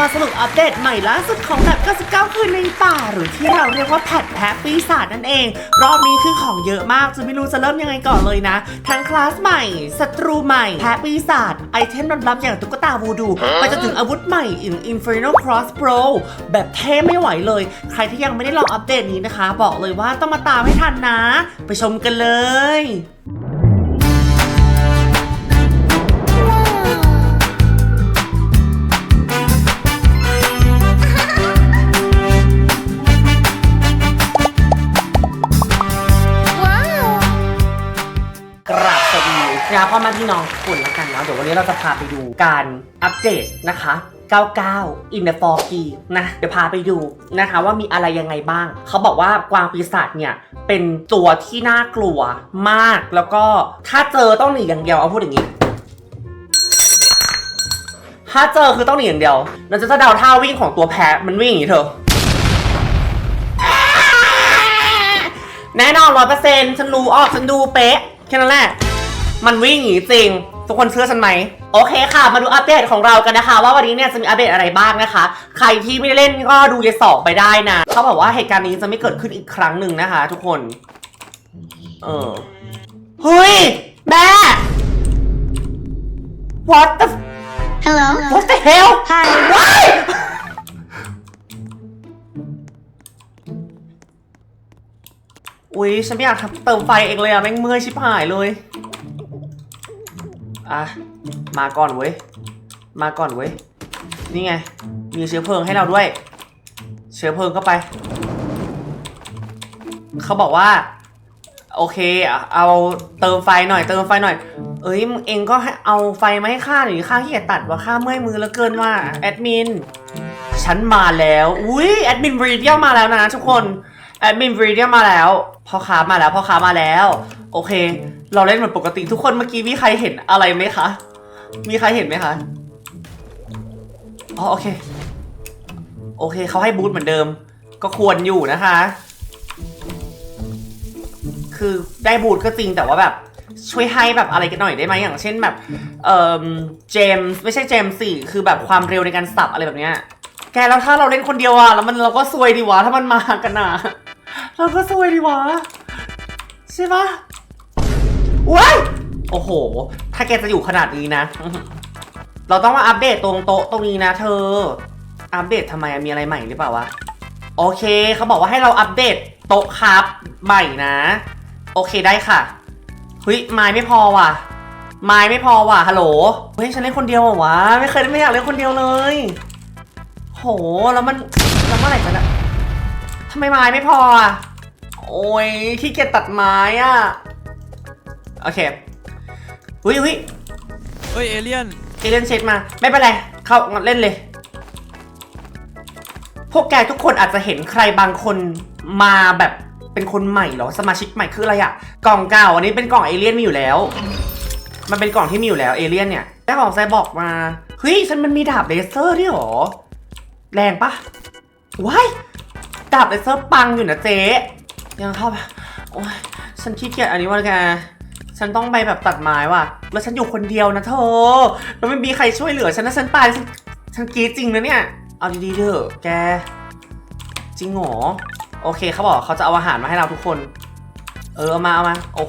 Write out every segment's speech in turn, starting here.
มาสรุปอัปเดตใหม่ล่าสุดของแบบ 99 คืนในป่า หรือที่เราเรียกว่าแพทแพ้ปีศาจนั่นเอง รอบนี้คือของเยอะมากจะไม่รู้จะเริ่มยังไงก่อนเลยนะ ทั้งคลาสใหม่ศัตรูใหม่ แพ้ปีศาจไอเทมลับๆอย่างตุ๊กตาวูดูไปจนถึงอาวุธใหม่ in Inferno Crossbow แบบเท่ไม่ไหวเลย ใครที่ยังไม่ได้ลองอัปเดตนี้นะคะ บอกเลยว่าต้องมาตามให้ทันนะ ไปชมกันเลย วัสดีนะพ่อแม่พี่น้องทุกคนแล้วกันเนาะเดี๋ยววันนี้เราจะพาไปดูการอัปเดตนะคะ99 in the 4 key นะ เดี๋ยวพาไปดูนะคะว่ามีอะไรยังไงบ้าง เขาบอกว่ากวางปีศาจเนี่ย เป็นตัวที่น่ากลัวมาก แล้วก็ถ้าเจอต้องหนีอย่างเดียวเอาพูดอย่างนี้ ถ้าเจอคือต้องหนีอย่างเดียว เราจะจะเดาท่าวิ่งของตัวแพ้มันวิ่งอย่างนี้เถอะแน่นอนร้อยเปอร์เซ็นต์ฉันรู้ออกฉันดูเป๊ะ แค่นั้นแหละ มันวิ่งอย่างนี้จริง ทุกคนเชื่อฉันไหม โอเคค่ะ มาดูอัปเดตของเรากันนะคะ ว่าวันนี้เนี่ยจะมีอัปเดตอะไรบ้างนะคะ ใครที่ไม่ได้เล่นก็ดูยายสองไปได้นะเขาบอกว่าเหตุการณ์นี้จะไม่เกิดขึ้นอีกครั้งหนึ่งนะคะ ทุกคน เออเฮ้ยแม่ what the Hello. what the hell Hi. Why อุ๊ยฉันไม่อยากทำเติมไฟเองเลยอะแม่งเมื่อยชิบหายเลย อะ มาก่อนเว้ย มาก่อนเว้ย นี่ไง มีเชื้อเพลิงให้เราด้วย เชื้อเพลิงเข้าไป เขาบอกว่า โอเค เอาเติมไฟหน่อย เติมไฟหน่อย เอ้ยเองก็ให้เอาไฟมาให้ข้าหน่อยข้าขี้เกียจตัดว่าข้าเมื่อยมือแล้วเกินว่าแอดมิน ฉันมาแล้ว อุ้ยแอดมินบรีเดียมาแล้วนะทุกคน แอดมินบรีเดียมาแล้ว พ่อค้ามาแล้ว พ่อค้ามาแล้ว โอเค เราเล่นเหมือนปกติทุกคนเมื่อกี้มีใครเห็นอะไรไหมคะ มีใครเห็นไหมคะ อ๋อโอเค โอเคเขาให้บูทเหมือนเดิม ก็ควรอยู่นะคะ คือได้บูทก็จริงแต่ว่าแบบ ช่วยให้แบบอะไรกันหน่อยได้ไหมอย่างเช่นแบบ เอ่อเจมส์ไม่ใช่เจมส์สี่คือแบบความเร็วในการสับอะไรแบบเนี้ยแกแล้วถ้าเราเล่นคนเดียวอะแล้วมันเราก็ซวยดีวะถ้ามันมากันอะเราก็ซวยดีวะใช่ปะ ว้ายโอ้โห ถ้าแกจะอยู่ขนาดนี้นะ เราต้องมาอัปเดตตรงโต๊ะตรงนี้นะ เธอ อัปเดตทำไมมีอะไรใหม่หรือเปล่าวะ โอเค เขาบอกว่าให้เราอัปเดตโต๊ะครับใหม่นะ โอเคได้ค่ะเฮ้ยไม้ไม่พอว่ะ ไม้ไม่พอว่ะฮัลโหล เฮ้ยฉันเล่นคนเดียวเหรอวะ ไม่เคยไม่อยากเล่นคนเดียวเลย โห แล้วมันแล้วเมื่อไหร่จะได้ทำไมไม้ไม่พออะโอ้ยขี้เกียจตัดไม้อะ เคอุ้ยอุ้ยเฮ้ยเอเลี่ยนเอเลนเช็ดมา ไม่เป็นไร เข้าเล่นเลย พวกแกทุกคนอาจจะเห็นใครบางคนมาแบบเป็นคนใหม่เหรอ สมาชิกใหม่คืออะไรอะกล่องเก่าอันนี้เป็นกล่องเอเลี่ยนมีอยู่แล้ว มันเป็นกล่องที่มีอยู่แล้วเอเลี่ยนเนี่ยได้ของไซบอกมา เฮ้ยฉันมันมีดาบเลเซอร์ด้วยเหรอ แรงปะว้ายดาบเลเซอร์ปังอยู่นะเจ๊ยังเข้าไปโอ้ยฉันขี้เกียจอันนี้ว่าแก ฉันต้องไปแบบตัดไม้ว่ะ แล้วฉันอยู่คนเดียวนะเธอ แล้วไม่มีใครช่วยเหลือ ฉันนะฉันตายฉันฉันกรีดจริงนะเนี่ย เอาดีๆเถอะแก จริงเหรอ โอเคเขาบอกเขาจะเอาอาหารมาให้เราทุกคน เออเอามาเอามา โอ้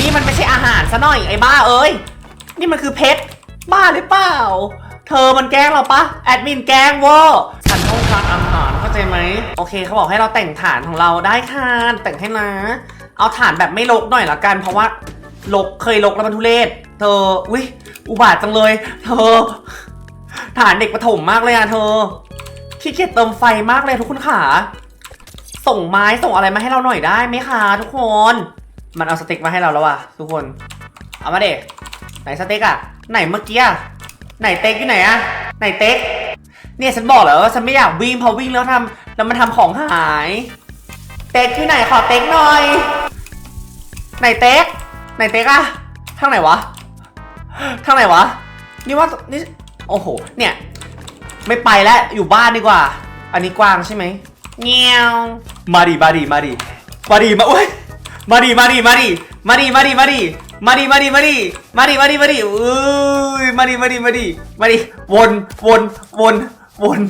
นี่มันไม่ใช่อาหารซะหน่อยไอ้บ้าเอ้ย นี่มันคือเพชร บ้าหรือเปล่า เธอมันแกล้งเราปะแอดมินแกล้งวอฉันต้องการอาหารเข้าใจไหม โอเคเขาบอกให้เราแต่งฐานของเราได้ค่ะ แต่งให้นะ เอาฐานแบบไม่ลกหน่อยละกัน เพราะว่าลกเคยลกแล้วมันทุเรศ เธอ อุ้ยอุบาทจังเลย เธอ ฐานเด็กประถมมากเลยอะเธอ ขี้เกียจเติมไฟมากเลยทุกคนขาส่งไม้ส่งอะไรมาให้เราหน่อยได้ไหมคะทุกคน มันเอาสเต็กมาให้เราแล้วอะทุกคน เอามาเด็กไหนสเต็กอะไหนเมื่อกี้อะไหนเต็กอยู่ไหนอะไหนเต็ก เนี่ยฉันบอกแล้วว่าฉันไม่อยากวิ่งพอวิ่งแล้วทำแล้วมันทำของหาย เต็กที่ไหนขอเต็กหน่อย ไหนเต็กไหนเต็กอะทางไหนวะทางไหนวะ นี่ว่านี่โอ้โห เนี่ย ไม่ไปแล้ว อยู่บ้านดีกว่า อันนี้กว้างใช่ไหมเงี้ยวมาดิมาดิมาดิมาดิมาโอ้ยมาดิมาดิมาดิมาดิมาดิมาดิมาดิมาดิมาดิมาดิมาดิมาดิอุ้ยมาดิมาดิมาดิมาดิวนวนวนวน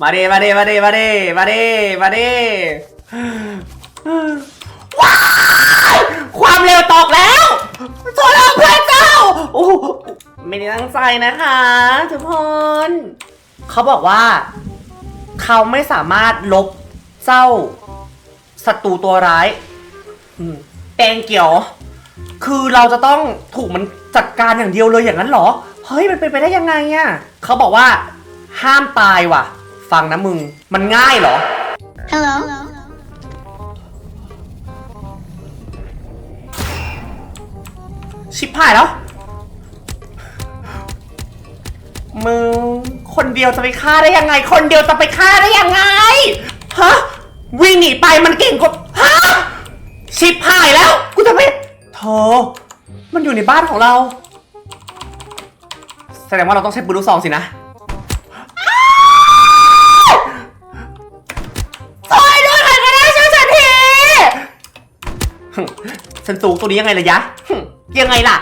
มาเดมาเดมาเดมาเดมาเดมาเด ว้ายความเร็วตกแล้วโซลาเพื่อนเจ้าโอ้โหไม่ได้ตั้งใจนะคะทุกคนเขาบอกว่า เขาไม่สามารถลบเจ้าศัตรูตัวร้ายอืมแตงเกี่ยว คือเราจะต้องถูกมันจัดการอย่างเดียวเลยอย่างนั้นเหรอ เฮ้ยมันเป็นไปได้ยังไงอะเขาบอกว่า ห้ามตายว่ะ ฟังนะมึง มันง่ายเหรอ Hello. ชิบหายแล้ว มึง คนเดียวจะไปฆ่าได้ยังไง คนเดียวจะไปฆ่าได้ยังไง ฮะ วิ่งหนีไปมันเก่งกว่าฮะ ชิบหายแล้ว กูจะไปเธอมันอยู่ในบ้านของเรา แสดงว่าเราต้องใช้ปืนลูกซองสินะช่วยด้วยใครก็ได้ช่วยฉันทีฉันสูงตัวนี้ยังไงล่ะยะ ยังไงล่ะ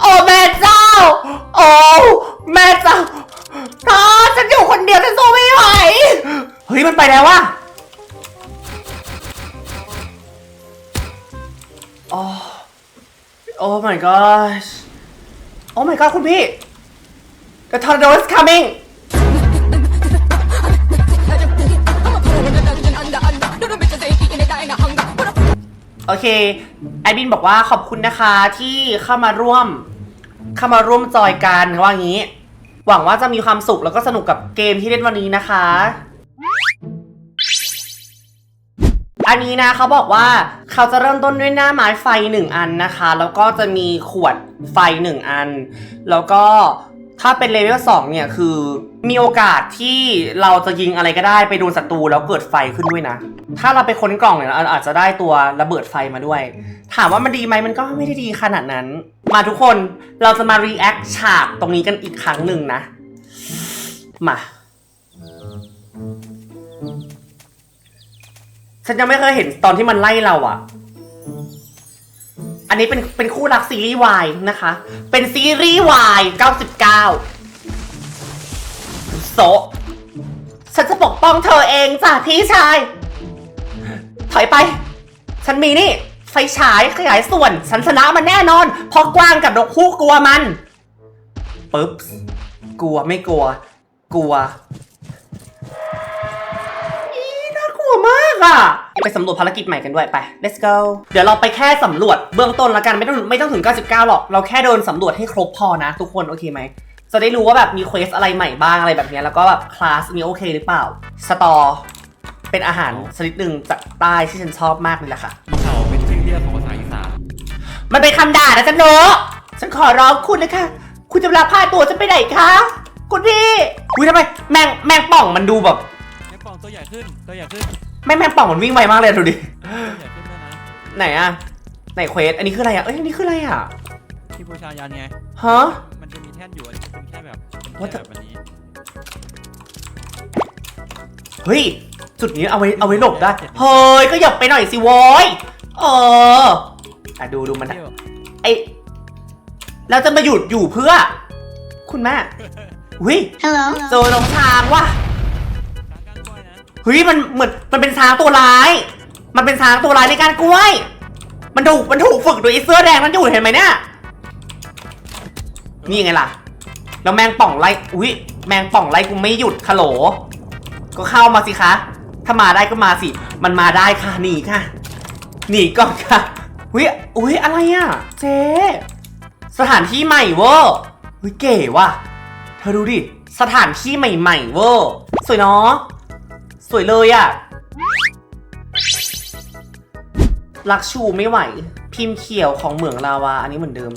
โอ้แม่เจ้า โอ้แม่เจ้าถ้าฉันอยู่คนเดียวฉันสู้ไม่ไหว เฮ้ยมันไปแล้วว่ะโอ้โอ้ my gosh โอ้ my god คุณพี่ The tornado is coming โอเคแอดมินบอกว่าขอบคุณนะคะที่เข้ามาร่วม เข้ามาร่วมจอยกันว่างี้ หวังว่าจะมีความสุขแล้วก็สนุกกับเกมที่เล่นวันนี้นะคะ อันนี้นะเขาบอกว่าเขาจะเริ่มต้นด้วยหน้าไม้ไฟหนึ่งอันนะคะ แล้วก็จะมีขวดไฟหนึ่งอัน แล้วก็ ถ้าเป็นเลเวลสองเนี่ยคือมีโอกาสที่เราจะยิงอะไรก็ได้ไปโดนศัตรูแล้วเกิดไฟขึ้นด้วยนะ ถ้าเราไปค้นกล่องเนี่ยเราอาจจะได้ตัวระเบิดไฟมาด้วย ถามว่ามันดีไหมมันก็ไม่ได้ดีขนาดนั้น มาทุกคนเราจะมา react ฉากตรงนี้กันอีกครั้งหนึ่งนะ มาฉันยังไม่เคยเห็นตอนที่มันไล่เราอะ อันนี้เป็นเป็นคู่รักซีรีส์วายนะคะ เป็นซีรีส์วาย99โซะฉันจะปกป้องเธอเองจ้ะพี่ชาย ถอยไป ฉันมีนี่ ไฟฉายขยายส่วน ฉันชนะมันแน่นอน เพราะกวางกับนกคู่กลัวมันปึ๊บกลัวไม่กลัว กลัว อีน่ากลัวมากอะ ไปสำรวจภารกิจใหม่กันด้วยไป let's go เดี๋ยวเราไปแค่สำรวจเบื้องต้นละกันไม่ต้องไม่ต้องถึง 99 หรอก เราแค่เดินสำรวจให้ครบพอนะทุกคนโอเคไหมจะได้รู้ว่าแบบมีเควสอะไรใหม่บ้างอะไรแบบเนี้ยแล้วก็แบบคลาสนี้โอเคหรือเปล่า สตอเป็นอาหารชนิดหนึ่งจากใต้ที่ฉันชอบมากเลยล่ะค่ะเขาเป็นชื่อเรียกของภาษาอีสานมันเป็นคำด่านะจ๊ะโนฉันขอร้องคุณนะคะ คุณจะเวลาพาตัวฉันไปไหนคะคุณพี่อุ้ยทำไมแมงแมงป่องมันดูแบบไอ้ปองตัวใหญ่ขึ้นตัวใหญ่ขึ้น แม่งแมงป่องมันวิ่งไวมากเลยดูดิตัวใหญ่ขึ้นด้วยนะไหนอะไหนเควส อันนี้คืออะไรอะเอ้ย อันนี้คืออะไรอะที่บูชายันไง ฮะ มันจะมีแท่นอยู่อันนี้เป็นแค่แบบเป็น What แค่ the- แบบอันนี้เฮ้ย จุดนี้เอาไว้เอาไว้หลบได้ เฮ้ย ก็หยับไปหน่อยสิโว้ยเอออะดูดูมันเที่ยวไอเราจะมาหยุดอยู่เพื่อ คุณแม่หุ้ย Hello. เจอน้องช้างว่ะ เฮ้ยมันเหมือนมันเป็นช้างตัวร้าย มันเป็นช้างตัวร้ายในการกล้วย มันถูกมันถูกฝึกโดยไอ้เสื้อแดงนั่นอยู่เห็นไหมเนี่ยนี่ไงล่ะ แล้วแมงป่องไล่อุ้ยแมงป่องไล่กูไม่หยุดคาโหล ก็เข้ามาสิคะ ถ้ามาได้ก็มาสิ มันมาได้ค่ะหนีค่ะหนีก่อนค่ะอุ้ยอุ้ยอะไรอะ เจ๊สถานที่ใหม่เวอร์อุ้ยเก๋ว่ะเธอดูดิ สถานที่ใหม่ๆเวอร์สวยเนาะ สวยเลยอะ่ะรักชูไม่ไหว พิมพ์เขียวของเหมืองลาวา อันนี้เหมือนเดิม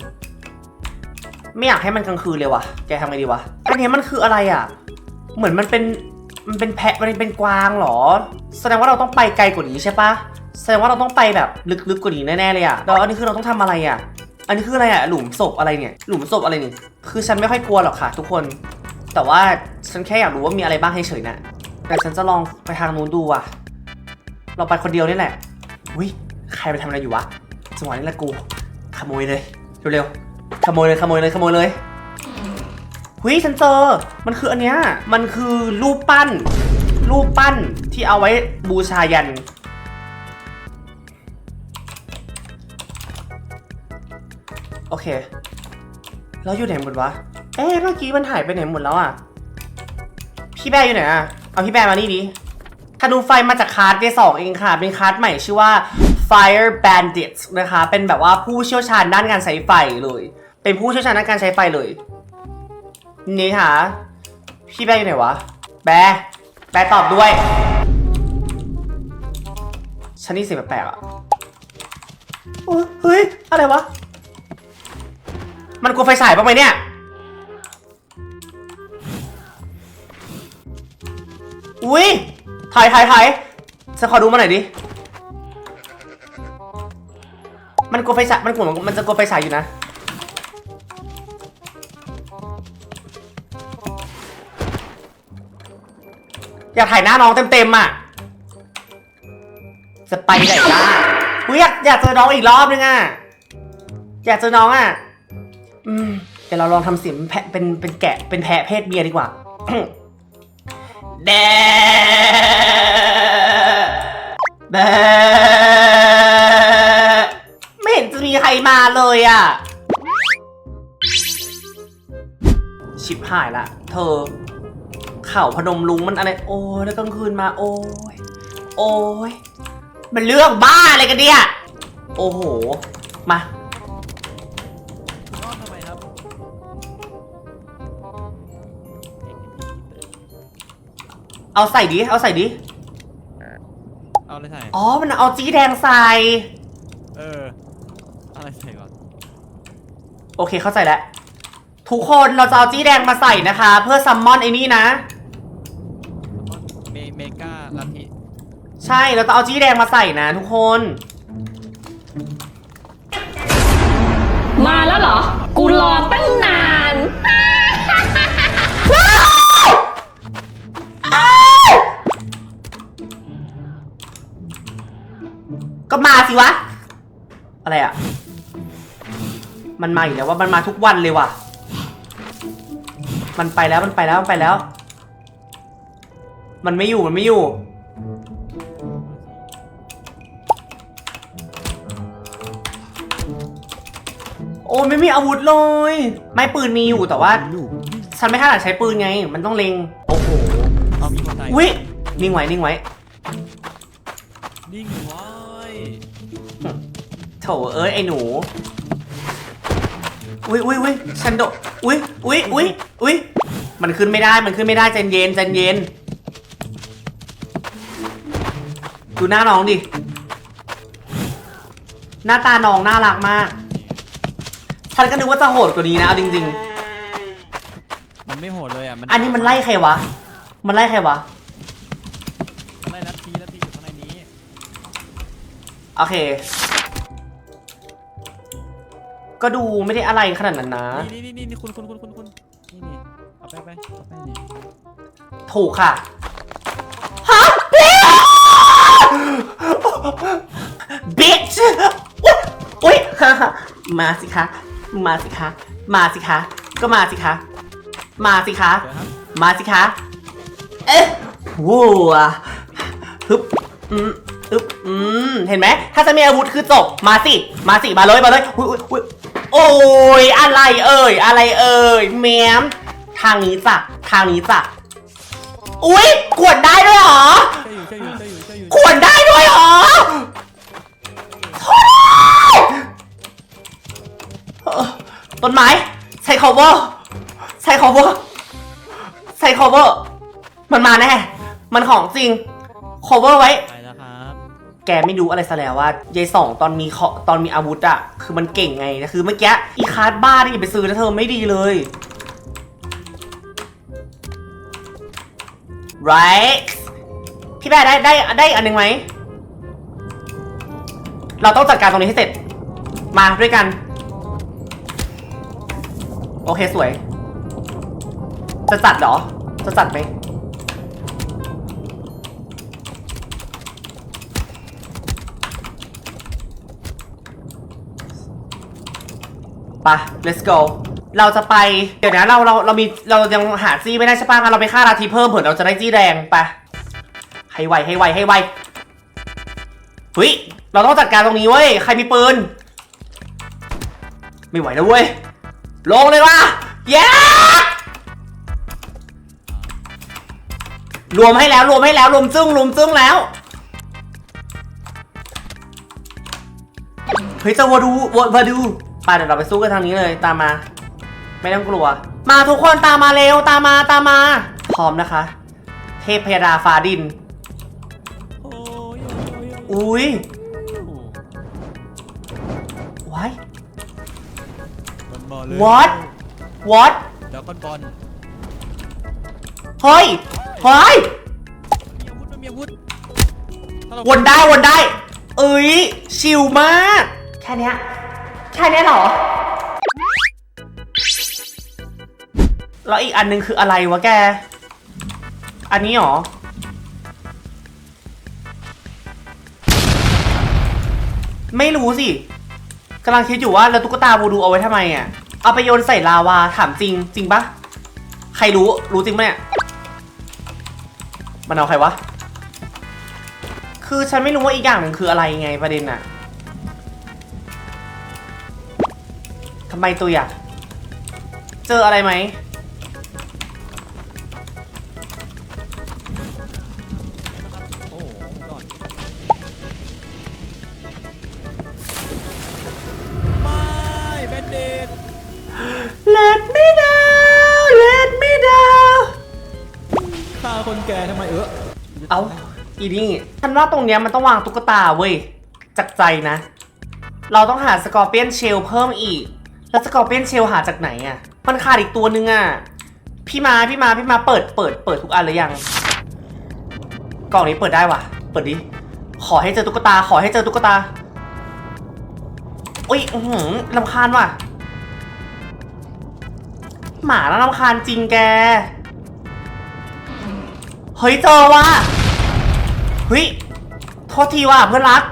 ไม่อยากให้มันกลางคืนเลยว่ะ แกทำไงดีวะ อันนี้มันคืออะไรอะ่ะ เหมือนมันเป็น มันเป็นแพะ มันเป็นกวางเหรอ แสดงว่าเราต้องไปไกลกว่านี้ใช่ปะ แสดงว่าเราต้องไปแบบลึกๆกว่านี้แน่ๆเลยอะ่ะแล้วอันนี้คือเราต้องทำอะไรอะ่ะ อันนี้คืออะไรอะ่ะ หลุมศพอะไรเนี่ย หลุมศพอะไรเนี่ย คือฉันไม่ค่อยกลัวหรอกค่ะ ทุกคน แต่ว่าฉันแค่อยากรู้ว่ามีอะไรบ้างให้เฉยนะ แต่ฉันจะลองไปทางนู้นดูว่ะ เราไปคนเดียวนี่แหละอุ้ยใครไปทำอะไรอยู่วะจังหวะนี้แหละกู ขโมยเลย เร็วๆ ขโมยเลยขโมยเลยขโมยเลยหุยฉันเจอ มันคืออันเนี้ย มันคือรูปปั้น รูปปั้นที่เอาไว้บูชายัน โอเค แล้วอยู่ไหนหมดวะ เอ๊ะเมื่อกี้มันหายไปไหนหมดแล้วอะ พี่แบร์อยู่ไหนอะ เอาพี่แบร์มานี่ดิธนูไฟมาจากคาร์ดเดสองเองค่ะ เป็นคาร์ดใหม่ชื่อว่า Fire Bandits นะคะ เป็นแบบว่าผู้เชี่ยวชาญด้านการใช้ไฟเลย เป็นผู้เชี่ยวชาญด้านการใช้ไฟเลย นี่ค่ะ พี่แบร์อยู่ไหนวะ แบแบตอบด้วย ฉันนี่เสียงแปลกๆอะเฮ้ย อะไรวะ มันกลัวไฟฉายบ้างไหมเนี่ย อุ้ยถ่ายถ่ายถ่ายฉันขอดูมาหน่อยดิ มันกลัวไฟฉายมันกลัวมันจะกลัวไฟฉายอยู่นะ อยากถ่ายหน้าน้องเต็มๆอะ จะไปไหนล่ะอุ้ยอยากอยากเจอน้องอีกรอบนึงอะ อยากเจอน้องอะ อืม เดี๋ยวเราลองทำเสียงแพะเป็นเป็นแกะเป็นแพะเพศเมียดีกว่า แดแบไม่เห็นจะมีใครมาเลยอะ ชิบหายละ เธอ เข่าพนมลุงมันอะไร โอ้ยแล้วกลางคืนมา โอ้ย โอ้ย มันเรื่องบ้าอะไรกันเนี่ย โอ้โห มา เอาใส่ดิ เอาใส่ดิ เอาอะไรใส่ อ๋อ มันเอาจีแดงใส่ เออเอาอะไรใส่ก่อน โอเคเข้าใจแล้ว ทุกคนเราจะเอาจี้แดงมาใส่นะคะ เพื่อซัมมอนไอ้นี่นะ เมเมกาลัทธิใช่ เราจะเอาจี้แดงมาใส่นะทุกคน มาแล้วเหรอ กูรอ สิวะ อะไรอะมันมาอีกแล้วว่ามันมาทุกวันเลยว่ะ มันไปแล้วมันไปแล้วมันไปแล้ว มันไม่อยู่มันไม่อยู่ โอ้ไม่มีอาวุธเลย ไม่ปืนมีอยู่แต่ว่า ฉันไม่ถนัดใช้ปืนไง มันต้องเล็ง โอ้โห เอามีคนใส่อุ้ยนิ่งไว้นิ่งไว้ นิ่งไว้โถเอ้ยไอ้หนู อุ้ยอุ้ยอุ้ยฉันโดดอุ้ยอุ้ยอุ้ยอุ้ยมันขึ้นไม่ได้ มันขึ้นไม่ได้ใจเย็นใจเย็น ดูหน้าน้องดิ หน้าตาน้องน่ารักมาก ฉันก็นึกว่าจะโหดกว่านี้นะเอาจริง มันไม่โหดเลยอะ มันๆอันนี้มันไล่ใครวะ มันไล่ใครวะ มันไล่ลัทธิลัทธิอยู่ข้างในนี้ โอเค ก็ดูไม่ได้อะไรขนาดนั้นนะ นี่นี่นี่นี่คุณคุณคุณคุณคุณนี่นี่เอาไปไปเอาไปนี่ถูกค่ะบิชอุ้ยมาสิคะ มาสิคะ มาสิคะ ก็มาสิคะ มาสิคะ เดี๋ยวครับมาสิคะ เอ๊ะวู้อะฮึบอืม อึบอืมเห็นไหมถ้าจะมีอาวุธคือจบมาสิ มาสิมาเลยมาเลยอุ๊ยอุ๊ยโอ้ยอะไรเอ่ยอะไรเอ่ยแมมทางนี้จ้ะทางนี้จ้ะอุ๊ยขวดได้ด้วยเหรอขวดได้ด้วยเหรอต้นไม้ใช้ cover ใช้ cover ใช้ cover มันมาแน่ มันของจริง cover ไว้ แกไม่รู้อะไรซะแล้วว่ายายสองตอนมีเคาะตอนมีอาวุธอะคือมันเก่งไงนะคือเมื่อกี้อีคาร์ดบ้าที่ไปซื้อนะเธอไม่ดีเลย right พี่แบร์ได้ได้ได้อันหนึ่งไหม เราต้องจัดการตรงนี้ให้เสร็จ มาด้วยกัน โอเคสวย จะจัดเหรอ จะจัดไหม ไป let's go เราจะไป เดี๋ยวนะเราเราเรามีเรายังหาจี้ไม่ได้ใช่ปะงั้นเราไปฆ่าราทีเพิ่มเผื่อเราจะได้จี้แดงไปให้ไวให้ไวให้ไวเฮ้ยเราต้องจัดการตรงนี้เว้ยใครมีปืน ไม่ไหวแล้วเว้ยลงเลยว่ะเย้รวมให้แล้วรวมให้แล้วรวมซึ่งรวมซึ่งแล้วเฮ้ยจะวาดูวาวาดู ไปเดี๋ยวเราไปสู้กันทางนี้เลยตามมา ไม่ต้องกลัว มาทุกคนตามมาเร็วตามมาตามมา พร้อมนะคะ เทพพยดาฟ้าดินโอ้ยโอ้ยโอ้ยอุ้ยโอ้ยว้ายบอลบอลเลย what what เดี๋ยวก่อนบอลเฮ้ยเฮ้ยมีอาวุธมันมีอาวุธถ้าเราวนได้วนได้ เอ้ยชิลมาก แค่เนี้ย แค่นี้เหรอ แล้วอีกอันหนึงคืออะไรวะแก อันนี้เหรอ ไม่รู้สิกำลังคิดอยู่ว่าแล้วตุ๊กตาบูดูเอาไว้ทำไมอะ เอาไปโยนใส่ลาวาถามจริง จริงปะใครรู้รู้จริงปะเนี่ย มันเอาใครวะ คือฉันไม่รู้ว่าอีกอย่างหนึ่งคืออะไรไงประเด็นอะ ทำไมตัวอยากเจออะไรไหมโอ้โหก่อนไม่แบนเดด Let me down Let me down ฆ่าคนแก่ทำไมเออเอาอีนี่ฉันว่าตรงเนี้ยมันต้องวางตุ๊กตาเว้ยจากใจนะ เราต้องหาสกอร์เปียนเชลเพิ่มอีก แล้วสกอร์เปียนเชลหาจากไหนอะมันขาดอีกตัวนึงอะพี่มาพี่มาพี่มาเปิดเปิดเปิดทุกอันหรือยัง กล่องนี้เปิดได้วะเปิดดิ ขอให้เจอตุ๊กตา ขอให้เจอตุ๊กตา อุ้ยอื้อหือลำคาญว่ะ หมาแล้วลำคาญจริงแก เฮ้ยเจอว่ะ เฮ้ย โทษทีว่ะเพื่อนรัก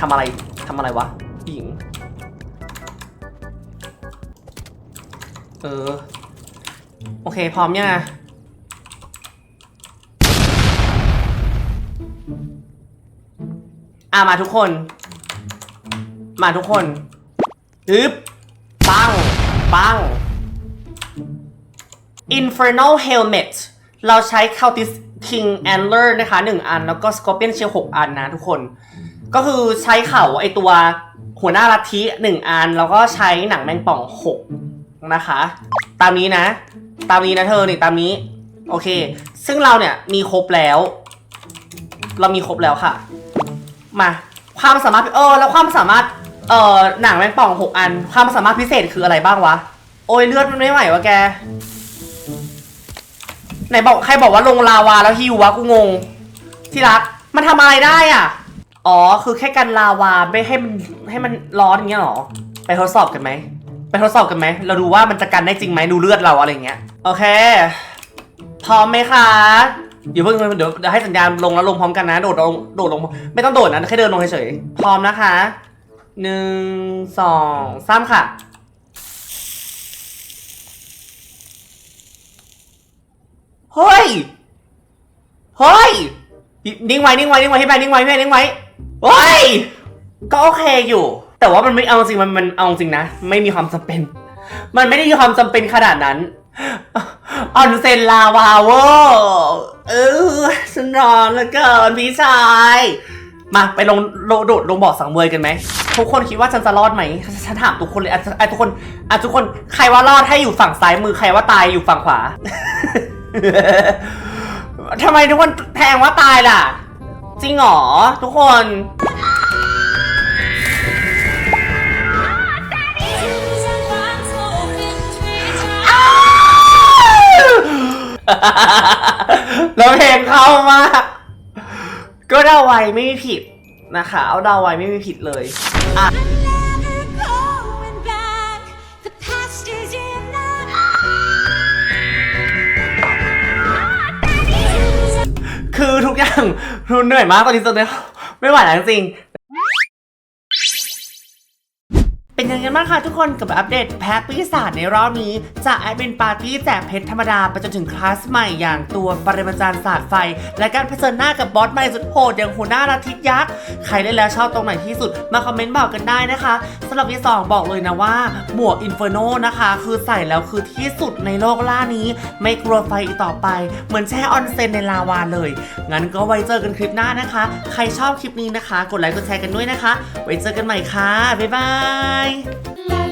ทำอะไร ทำอะไรวะหญิง เออ โอเค พร้อมยังอะอะมาทุกคน มาทุกคนฮึบปัง ปัง Infernal Helmet เราใช้ Cultist King Antler นะคะ 1 อัน แล้วก็ Scorpion Shield 6 อันนะทุกคน ก็คือใช้เข่าไอตัวหัวหน้าลัทธิ 1 อัน แล้วก็ใช้หนังแมงป่อง 6 นะคะ ตามนี้นะ ตามนี้นะเธอนี่ตามนี้ โอเค ซึ่งเราเนี่ยมีครบแล้ว เรามีครบแล้วค่ะ มาความสามารถเออแล้วความสามารถเอ่อหนังแมงป่อง6อัน ความสามารถพิเศษคืออะไรบ้างวะ โอ้ยเลือดมันไม่ไหววะแก ไหนบอกใครบอกว่าลงลาวาแล้วฮิววะกูงง ที่รัก มันทำอะไรได้อะ อ๋อ คือแค่กันลาวาไม่ให้มันให้มันร้อนอย่างเงี้ยหรอ ไปทดสอบกันไหม ไปทดสอบกันไหม เราดูว่ามันจะกันได้จริงไหมดูเลือดเราอะไรเงี้ย โอเค พร้อมไหมคะเดี๋ยวเพิ่งเดี๋ยวเดี๋ยวให้สัญญาณลงแล้วลงพร้อมกันนะ โดดลงโดดลง ไม่ต้องโดดนะแค่เดินลงเฉยๆพร้อมนะคะหนึ่งสองสามค่ะ เฮ้ย เฮ้ย นิ่งไว้ นิ่งไว้ นิ่งไว้ให้ไปนิ่งไว้ให้ไปนิ่งไว้ เฮ้ย ก็โอเคอยู่ แต่ว่ามันไม่เอาจริงมันมันเอาจริงนะ ไม่มีความจำเป็น มันไม่ได้มีความจำเป็นขนาดนั้นออนเซนลาวาเวอร์เออฉันร้อนเหลือเกินพี่ชาย มาไปลงโลโดดลงบ่อสังเวยกันไหมทุกคนคิดว่าฉันจะรอดไหมฉันถามทุกคนเลยอะอะทุกคนอะทุกคนใครว่ารอดให้อยู่ฝั่งซ้ายมือใครว่าตายอยู่ฝั่งขวาทำไมทุกคนแทงว่าตายล่ะ จริงเหรอทุกคน แล้วเพลงเข้ามากก็เดาไวไม่มีผิดนะคะเอาเดาไวไม่มีผิดเลยอะ คือทุกอย่างรุนเหนื่อยมากตอนนี้ตอนไม่ไหวแล้วจริง เป็น งไงบ้างคะทุกคนกับอัปเดตแพ็คปีศาจในรอบนี้ จากแอดมินปาร์ตี้แจกเพชรธรรมดา ไปจนถึงคลาสใหม่อย่างตัวปริมาจารย์ศาสตร์ไฟ และการเผชิญหน้ากับบอสใหม่สุดโหดอย่างหัวหน้าลัทธิยักษ์ใครได้แล้วชอบตรงไหนที่สุดมาคอมเมนต์บอกกันได้นะคะสำหรับที่สองบอกเลยนะว่า หมวกอินเฟอร์โนนะคะ คือใส่แล้วคือที่สุดในโลกล่านี้ ไม่กลัวไฟอีกต่อไป เหมือนแช่ออนเซนในลาวาเลย งั้นก็ไว้เจอกันคลิปหน้านะคะ ใครชอบคลิปนี้นะคะ กดไลค์กดแชร์กันด้วยนะคะ ไว้เจอกันใหม่ค่ะบ๊ายบาย La